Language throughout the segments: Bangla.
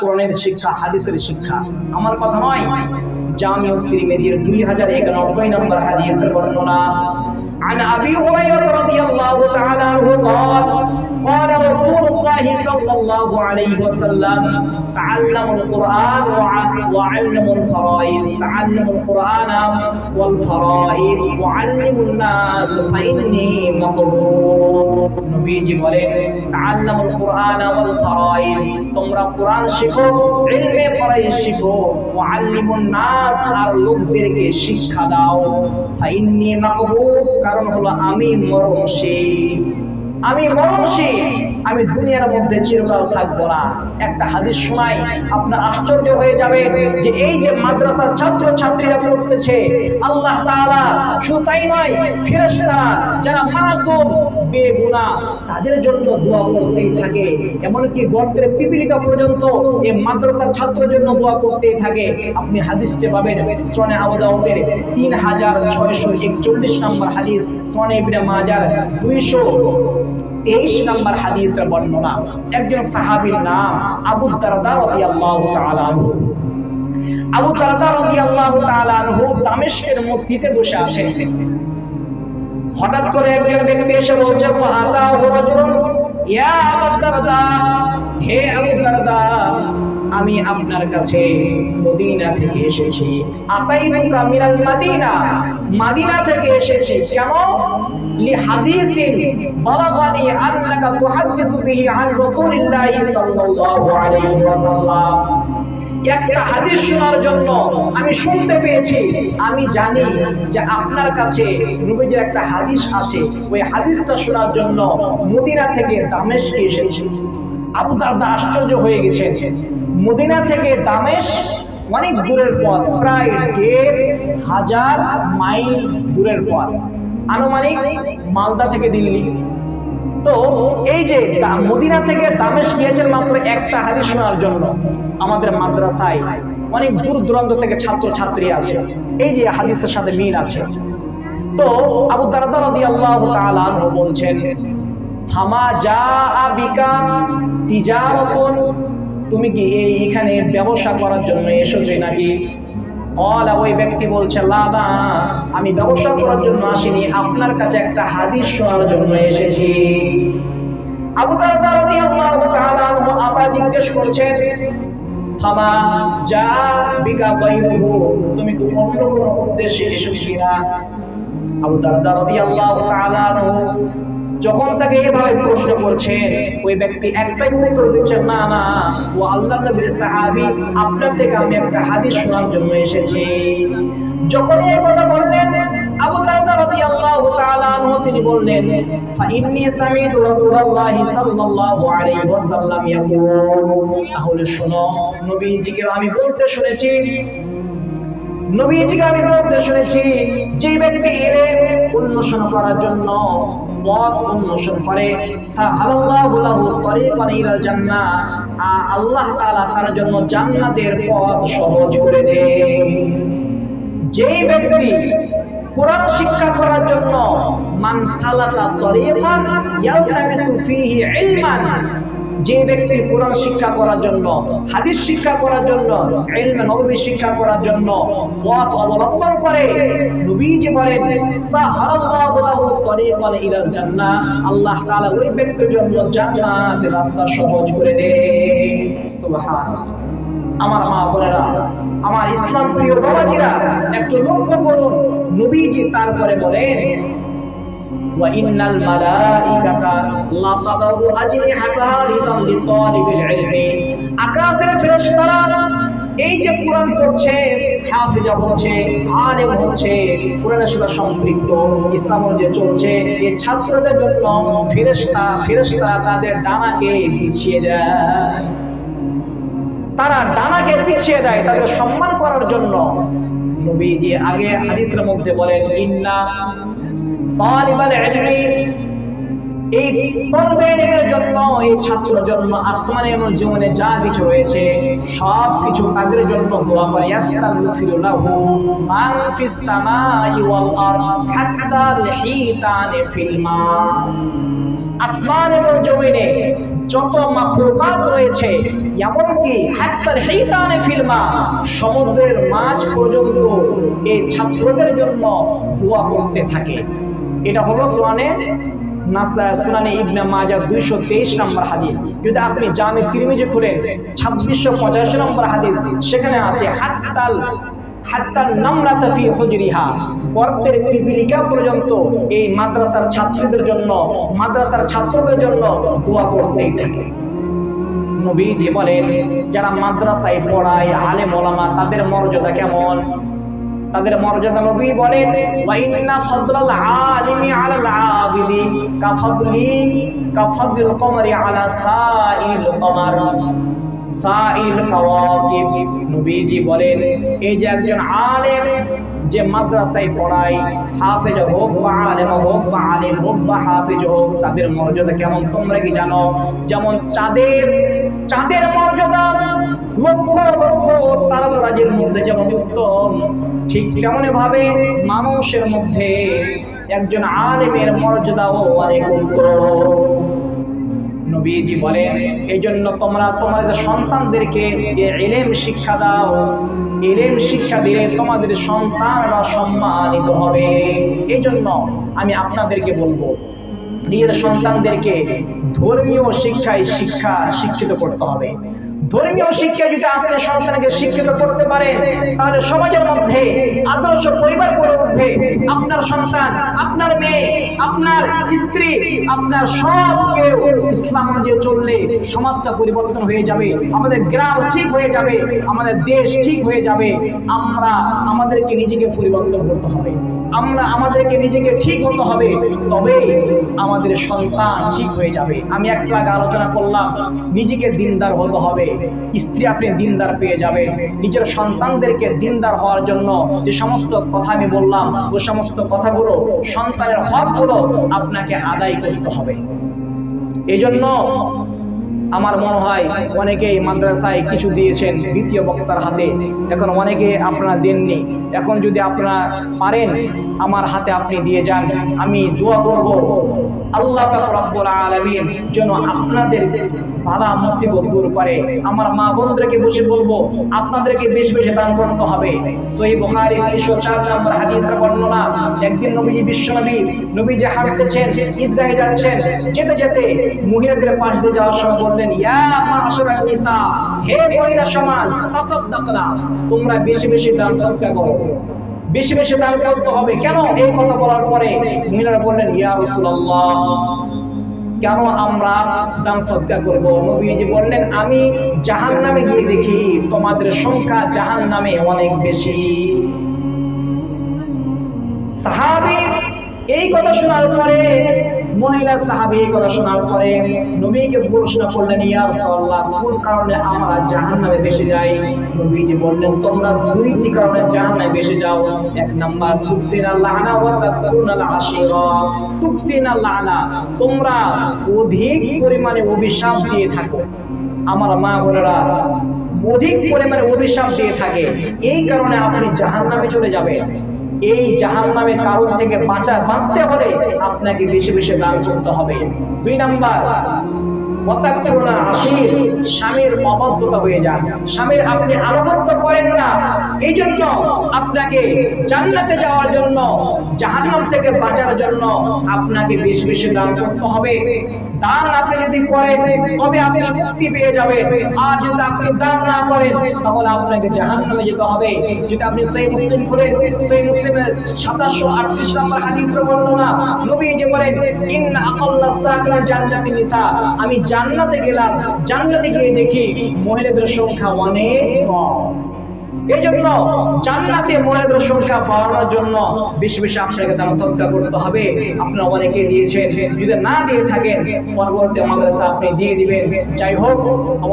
কোরআনের শিক্ষা হাদিসের শিক্ষা আমার কথা নয় জামিউ তিরমিজির 2091 নম্বর হাদিসের বর্ণনা عن ابي هريره رضي الله تعالى عنه قال قال رسول الله صلى الله عليه وسلم تعلموا القران وع- وعلموا الفرائض تعلموا القران والفرائض وعلموا الناس فاني مقبول নবীজি বলেন তাআল্লামুল কুরআন ওয়াল ফারাইদ তোমরা কোরআন শিখো ইলমে ফরাইজ শিখো ওয়াল্লিমুন নাস আর লোকদেরকে শিক্ষা দাও ফাইন্নি মাকবুত কারণ হলো আমি মরণশীল আমি মরণশীল আমি দুনিয়ার মধ্যে চিরকাল থাকব না। একটা হাদিস শোনাই, আপনার আশ্চর্য হয়ে যাবে যে এই যে মাদ্রাসার ছাত্র ছাত্রীরা পড়তেছে, আল্লাহ তাআলা শুধু তাই নয় যারা মাসুম বেগুনা তাদের জন্য দোয়া করতেই থাকে। এমনকি গর্তের পিপিলিকা পর্যন্ত এই মাদ্রাসার ছাত্রের জন্য দোয়া করতেই থাকে। আপনি হাদিসটি পাবেন সোনে আবুদাউদের তিন হাজার ছয়শো একচল্লিশ নম্বর হাদিস, সোনে ইবনে মাজার দুইশো তেইশ নম্বর হাদিসের বর্ণনা। একজন সাহাবীর নাম আবু দারদা আবু মসজিদে বসে আছেন হঠাৎ করে একজন ব্যক্তি এসে বলছে হে আবু দারদা, আমি আপনার কাছে মদিনা থেকে এসেছি। আতাইতুকা মিনাল মাদিনা। মাদিনা থেকে এসেছি। কেন? লি হাদিসিন বালাগানি আন্নাকা তুহাদ্দিসু আন রাসূলিল্লাহি একটা হাদিস শোনার জন্য আমি শুনতে পেয়েছি। আমি জানি যে আপনার কাছে একটা হাদিস আছে। ওই হাদিসটা শোনার জন্য মদিনা থেকে দামেশকে এসেছি। আবু দারদা আশ্চর্য হয়ে গেছে মদিনা থেকে দামেশ অনেক দূরের পথ, প্রায় দেড় হাজার মাইল দূরের পথ। আনুমানিক মালদা থেকে দিল্লি। তো এই যে মদিনা থেকে দামেশ গিয়েছেন মাত্র একটা হাদিস শোনার জন্য। আমাদের মাদ্রাসায় অনেক দূর দূরান্ত থেকে ছাত্র ছাত্রী আছে এই যে হাদিসের সাথে মিল আছে। তো আবু দারদা রাদিয়াল্লাহু তাআলা আনহু বলছেন, ফামা জা বিকা তিজারাতুন। তুমি কি এই এখানে ব্যবসা করার জন্য এসেছ নাকি? কলা ওই ব্যক্তি বলছে, লা আমি ব্যবসা করার জন্য আসিনি, আপনার কাছে একটা হাদিস শোনার জন্য এসেছি। আবু আবার জিজ্ঞেস করছেন, ফামা যা বিকা বাইরুহু, তুমি কি অন্য কোনো উদ্দেশ্যে এসেছ কিনা? আবু দারদা রাদিয়াল্লাহু তাআলা যখন তাকে এভাবে প্রশ্ন করছে, ওই ব্যক্তি একটাই উত্তর দিচ্ছে, না না, ও আল্লাহ নবীর সাহাবী, আপনার থেকে আমি একটা হাদিস শোনার জন্য এসেছি। যখন এই কথা বললেন, আবু দারদা রাদিয়াল্লাহু তাআলা আনহু, তিনি বললেন, ফা ইন্নী সামিতু রাসূলুল্লাহি সাল্লাল্লাহু আলাইহি ওয়াসাল্লাম ইয়াকুল। তাহলে শোনো, নবীজিকে আমি বলতে শুনেছি, নবীজিকে আমি বলতে শুনেছি, যে ব্যক্তি এলেন উন্মোচন করার জন্য পথ উন্মোচন করে। আল্লাহ তার জন্য জান্নাতের পথ সহজ করে দেন যেই ব্যক্তি কোরআন শিক্ষা করার জন্য মান সালাকা যে ব্যক্তি কোরআন শিক্ষা করার জন্য, হাদিস শিক্ষা করার জন্য নববী শিক্ষা করার জন্য পথ অবলম্বন করে নবীজি বলেন সাহাল্লাহু লাহু তরিকান ইলাল জান্নাহ আল্লাহ তাআলা ওই ব্যক্তির জন্য জান্নাতের রাস্তা সহজ করে দেন সুবহানাল্লাহ আমার মা বোনেরা আমার ইসলাম প্রিয় বাবাজিরা একটু লক্ষ্য করুন নবীজি তারপরে বলেন وإن الملائكة لا تضع أجنحتها رضا لطالب العلم আকাশের ফেরেশতারা এই যে কোরআন পড়ছে, হাফিজা হচ্ছে আলেম হচ্ছে কোরআনের সাথে সম্পৃক্ত ইসলাম যে চলছে, এই ছাত্রদের জন্য ফেরেশতা, ফেরেশতারা তাদের ডানাকে পিছিয়ে যায়। তারা ডানাকে পিছিয়ে দেয় তাদের সম্মান করার জন্য। নবীজি আগে হাদিসের মধ্যে বলেন, ইন্না তালিবাল ইলমি এই তলবে জন্য, এই ছাত্র জন্ম আসমানে এবং জীবনে যা কিছু রয়েছে সব কিছু তাদের জন্য দোয়া করে ইয়াস্তাগফিরু মান ফিস সামাই ওয়াল আরদ হাত্তা আল ফিল মা আসমান এবং জমিনে যত মাখলুকাত রয়েছে, এমনকি হাত্তার হেইতানে ফিল্মা সমুদ্রের মাছ পর্যন্ত এই ছাত্রদের জন্য দোয়া করতে থাকে। এটা হলো সোয়ানে নাসা সুনানে ইবনে মাজা দুইশো তেইশ নম্বর হাদিস। যদি আপনি জামে তিরমিজি খুলেন, ছাব্বিশশো পঁচাশি নম্বর হাদিস, সেখানে আছে, হাত্তাল হাত্তার নামরাতা ফি হুজরিহা। গর্তের পিপিলিকা পর্যন্ত এই মাদ্রাসার ছাত্রীদের জন্য, মাদ্রাসার ছাত্রদের জন্য দোয়া করতেই থাকে। নবীজি বলেন, যারা মাদ্রাসায় পড়ায়, আলেম ওলামা, তাদের মর্যাদা কেমন? তাদের মর্যাদা নবী বলেন ওয়াইন্না ফাদলাল আলিমি আলাল আবিদি, কা ফাদলি, কা ফাদলিল কমারি আলা সাইল কমার। সাইল কাওয়াকিব, নবীজি বলেন, এই যে একজন আলেম যে মাদ্রাসায় পড়ায় হাফেজ হোক বা আলেম হোক বা আলেম হোক বা হাফেজ হোক, তাদের মর্যাদা কেমন? তোমরা কি জানো? যেমন চাঁদের চাঁদের মর্যাদা লক্ষ লক্ষ তারকারাজের মধ্যে যেমন উত্তম, ঠিক তেমনি ভাবে মানুষের মধ্যে একজন আলেমের মর্যাদাও অনেক উত্তম। নবীজি বলেন এই জন্য তোমরা তোমাদের সন্তানদেরকে এলেম শিক্ষা দাও। এলেম শিক্ষা দিলে তোমাদের সন্তানরা সম্মানিত হবে। এই জন্য আমি আপনাদেরকে বলব নিজের সন্তানদেরকে ধর্মীয় শিক্ষায় শিক্ষা শিক্ষিত করতে হবে। ধর্মীয় শিক্ষা যদি আপনি সন্তানকে শিক্ষিত করতে পারেন তাহলে সমাজের মধ্যে আদর্শ পরিবার গড়ে উঠবে। আপনার সন্তান, আপনার মেয়ে, আপনার স্ত্রী, আপনার সব কেউ ইসলাম অনুযায়ী চললে সমাজটা পরিবর্তন হয়ে যাবে। আমাদের গ্রাম ঠিক হয়ে যাবে, আমাদের দেশ ঠিক হয়ে যাবে। আমরা, আমাদেরকে নিজেকে পরিবর্তন করতে হবে। আমরা আমাদেরকে নিজেকে ঠিক হতে হবে, তবে আমাদের সন্তান ঠিক হয়ে যাবে। আমি একটু আগে আলোচনা করলাম, নিজেকে দিনদার হতে হবে। স্ত্রী আপনি দিনদার পেয়ে যাবেন। নিজের সন্তানদেরকে দিনদার হওয়ার জন্য যে সমস্ত কথা আমি বললাম, ও সমস্ত কথাগুলো সন্তানের হকগুলো আপনাকে আদায় করতে হবে। এই জন্য আমার মনে হয় অনেকেই মাদ্রাসায় কিছু দিয়েছেন দ্বিতীয় বক্তার হাতে। এখন অনেকে আপনারা দেননি। এখন যদি আপনারা পারেন, আমার হাতে আপনি দিয়ে যান। আমি দোয়া করব, আল্লাহ রব্বুল আলামিন যেন আপনাদের বাধা, মুসিবত দূর করে। আমার মা বোনদেরকে বসে বলব, আপনাদেরকে বেশি বেশি দান করতে হবে। সহি বুখারী 304 নম্বর হাদিসের বর্ণনা। একদিন নবীজি বিশ্বনবী, নবীজি হাঁটতেছেন, ঈদগাহে যাচ্ছেন, যেতে যেতে মহিলাদের পাশ দিয়ে যাওয়ার সময় বললেন, ইয়া হে মহিলা সমাজ তাসাদ্দাকনা তোমরা বেশি বেশি দান সদকা করো। বেশি বেশি হবে। কেন এই কথা বলার পরে মহিলারা বললেন, ইয়া রাসূলুল্লাহ, কেন আমরা দান করব? নবীজি বললেন, আমি জাহান নামে গিয়ে দেখি, তোমাদের সংখ্যা জাহান নামে অনেক বেশি। সাহাবী এই কথা শোনার পরে মহিলা সাহাবী এই কথা শোনার পরে নবীকে প্রশ্ন করলেন, ইয়া রাসূলুল্লাহ, কোন কারণে আমরা জাহান্নামে বেশি যাই? নবীজি বললেন, তোমরা দুইটি কারণে জাহান্নামে বেশি যাও। এক নাম্বার, তুকসিনা লানা ওয়া তুকসিনা লানা, তোমরা অধিক পরিমাণে অভিশাপ দিয়ে থাকো। আমার মা বোনেরা, অধিক পরিমাণে অভিশাপ দিয়ে থাকে। এই কারণে আপনি জাহান্নামে চলে যাবেন। এই জাহান নামে কারণ থেকে বাঁচা, বাঁচতে হলে আপনাকে বেশি বেশি দান করতে হবে। দুই নাম্বার অত্যাচারণা আশির স্বামীর হয়ে স্বামীর আপনি আনুগত্য করেন না। এই জন্য আপনাকে জান্নাতে যাওয়ার জন্য, জাহান্নাম থেকে বাঁচার জন্য আপনাকে বেশি বেশি দান করতে হবে। দান আপনি যদি করেন, তবে আপনি মুক্তি পেয়ে যাবেন। আর যদি আপনি দান না করেন, তাহলে আপনাকে যেতে হবে। যদি আপনি সেই মুসলিম খুলেন, সেই মুসলিমের সাতাশশো আটত্রিশ নম্বর বর্ণনা, নবী যে বলেন, ইন্না আকাল্লা জান্নাতি নিসা। আমি জান্নাতে গেলাম। জান্নাতে গিয়ে দেখি মহিলাদের সংখ্যা অনেক কম। এই জন্য জান্নাতে মহিলাদের সংখ্যা বাড়ানোর জন্য বেশি বেশি আপনাকে দান সদকা করতে হবে। আপনারা অনেকে দিয়েছেন, যদি না দিয়ে থাকেন, পরবর্তী মাদ্রাসা আপনি দিয়ে দিবেন। যাই হোক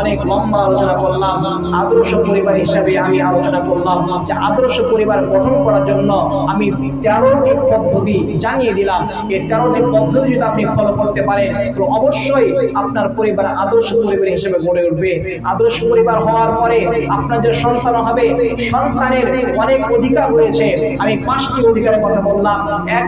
অনেক লম্বা আলোচনা করলাম। আদর্শ পরিবার হিসাবে আমি আলোচনা করলাম যে আদর্শ পরিবার গঠন করার জন্য আমি তেরোটি পদ্ধতি জানিয়ে দিলাম। এই তেরোটি পদ্ধতি যদি আপনি ফলো করতে পারেন, তো অবশ্যই আপনার পরিবার আদর্শ পরিবার হিসেবে গড়ে উঠবে। আদর্শ পরিবার হওয়ার পরে আপনার যে সন্তান হবে সন্তানের অনেক অধিকার রয়েছে। আমি পাঁচটি অধিকারের কথা বললাম। এক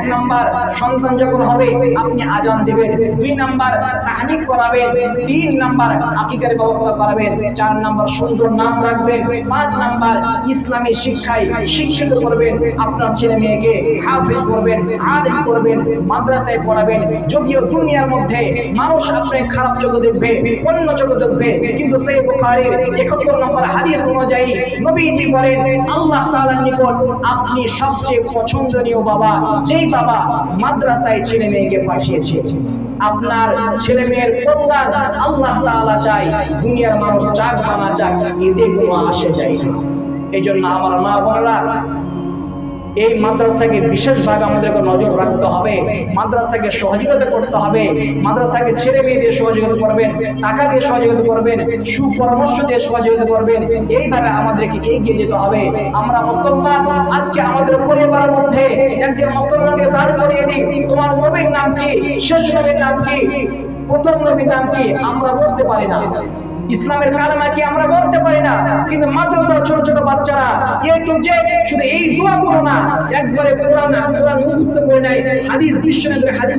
সন্তান যখন হবে, আপনি আজান দেবেন। দুই নাম্বার, তাহনিক করাবেন। তিন নাম্বার, আকিকার ব্যবস্থা করাবেন। চার নাম্বার, সুন্দর নাম রাখবেন। পাঁচ নাম্বার, ইসলামী শিক্ষায় শিক্ষিত করবেন। আপনার ছেলে মেয়েকে হাফিজ করবেন আলিম করবেন, মাদ্রাসায় পড়াবেন, যদিও দুনিয়ার মধ্যে মানুষ আপনাকে খারাপ চোখে দেখবে, অন্য চোখে দেখবে, কিন্তু সেই বুখারীর 71 নম্বর হাদিস অনুযায়ী নবীজি বলেন, আল্লাহ তাআলার নিকট আপনি সবচেয়ে পছন্দনীয় বাবা, যেই বাবা মাদ্রাসায় ছেলে মেয়েকে পাঠিয়েছে। আপনার ছেলে মেয়ের কল্যাণ আল্লাহ তাআলা চাই দুনিয়ার মানুষ চাক বা না চাক এতে কোনো আসে যায় না। এই জন্য আমার মা বোনেরা এই মাদ্রাসাকে বিশেষভাবে আমাদেরকে নজর রাখতে হবে। মাদ্রাসাকে সহযোগিতা করতে হবে। মাদ্রাসাকে ছেলে মেয়ে দিয়ে সহযোগিতা করবেন, টাকা দিয়ে সহযোগিতা করবেন, সুপরামর্শ দিয়ে সহযোগিতা করবেন, এইভাবে আমাদেরকে এগিয়ে যেতে হবে। আমরা মুসলমান, আজকে আমাদের পরিবারের মধ্যে একজন মুসলমানকে দাঁড় করিয়ে দিই। তোমার নবীর নাম কি? শেষ নবীর নাম কি? প্রথম নবীর নাম কি? আমরা বলতে পারি না। ইসলামের কালেমা কি আমরা বলতে পারি না? কিন্তু মাদ্রাসার ছোট ছোট বাচ্চারা এ টু জে শুধু এই দোয়া করো না, একবারে কোরআন কোরআন মুখস্থ করে নাই হাদিস বিশ্ব হাদিস